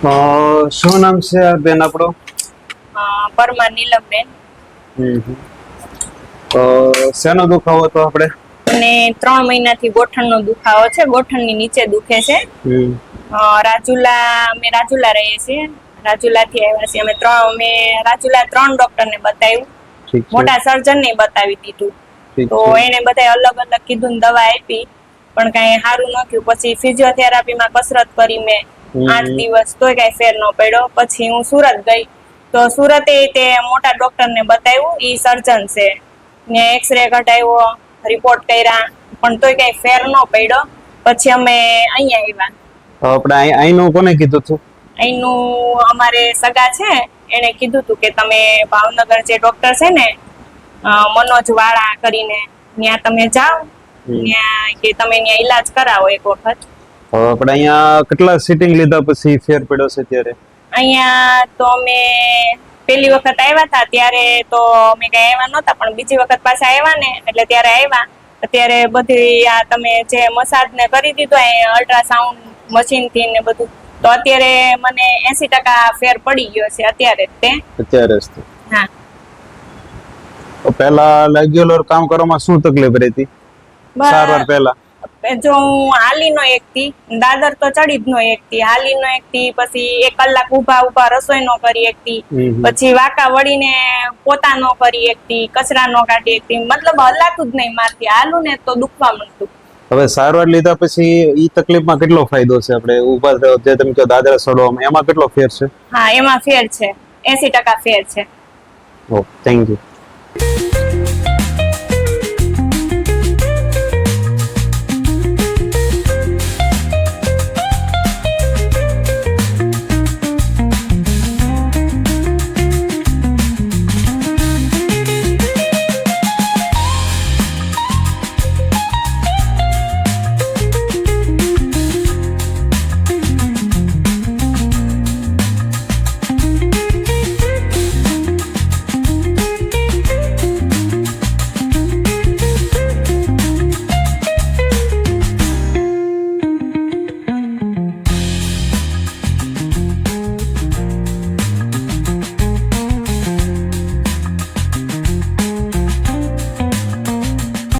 શું નામ છે બેન આપણો? પરમાર નીલમબેન. શેનો દુખાવો હતો આપણે? અને ત્રણ મહિનાથી ગોઠણનો દુખાવો છે ગોઠણની નીચે દુખે છે. રાજુલા અમે રાજુલા રહીએ છીએ. રાજુલાથી આવ્યા છીએ અમે ત્રણ અમે રાજુલા ત્રણ ડોક્ટરને બતાવ્યું. મોટા સર્જન સર્જનને બતાવી દીધું. તો એને બધા અલગ અલગ કીધું દવા આપી. પણ કાંઈ સારું ન થયું. પછી ફિઝિયોથેરાપીમાં કસરત કરી મેં. આઠ દિવસ તોય કાંઈ ફેર ન પડ્યો. પછી હું સુરત ગઈ. તો સુરતે તે મોટા ડોક્ટરને બતાવ્યું ઈ સર્જન છે. ને એક્સરે કઢાવ્યો રિપોર્ટ કર્યા પણ તોય કઈ ફેર ન પડ્યો. પછી અમે અહીંયા આવ્યા. આપણે અહીંનું કોને કીધું હતું અહીંનું અમારે સગા છે એને કીધું હતું કે તમે ભાવનગર જે ડોક્ટર છે ને મનોજ વાળા કરીને ત્યાં તમે જાઓ. ત્યાં કે તમે ત્યાં ઈલાજ કરાવો એક વખત. તો આપણે અહીંયા કેટલા સિટિંગ લીધા પછી ફેર પડ્યો છે ત્યારે? અહીંયા તો અમે પહેલી વખત આવ્યા હતા ત્યારે તો અમે કઈ આવ્યા નહોતા પણ બીજી વખત પાછા આવ્યા ને એટલે ત્યારે આવ્યા. અત્યારે બધી આ તમે જે મસાજ ને કરી દીધો એ અલ્ટ્રાસાઉન્ડ મશીનથી ને બધું તો અત્યારે મને એસી ટકા ફેર પડી ગયો છે અત્યારે તે. અત્યારે હા. તો પહેલા રેગ્યુલર કામ કરવામાં શું તકલીફ રહેતી? સારવાર પહેલા? જો હું હાલી નો એકતી દાદર તો ચડી જ નો થી હાલી નો થી પછી એક કલાક ઊભા ઊભા રસોઈ નો કરી એક થી પછી વાંકા વળીને પોતા નો કરી એકતી કચરા નો કાઢી એકતી મતલબ હલાતું જ નહીં મારતી હાલું ને તો દુખવા મળતું હવે સારવાર લીધા પછી ઈ તકલીફમાં કેટલો ફાયદો છે આપણે ઊભા જે તમે કહો દાદરા સડવામાં એમાં કેટલો ફેર છે? હા એમાં ફેર છે. એસી ટકા ફેર છે. ઓ થેન્ક યુ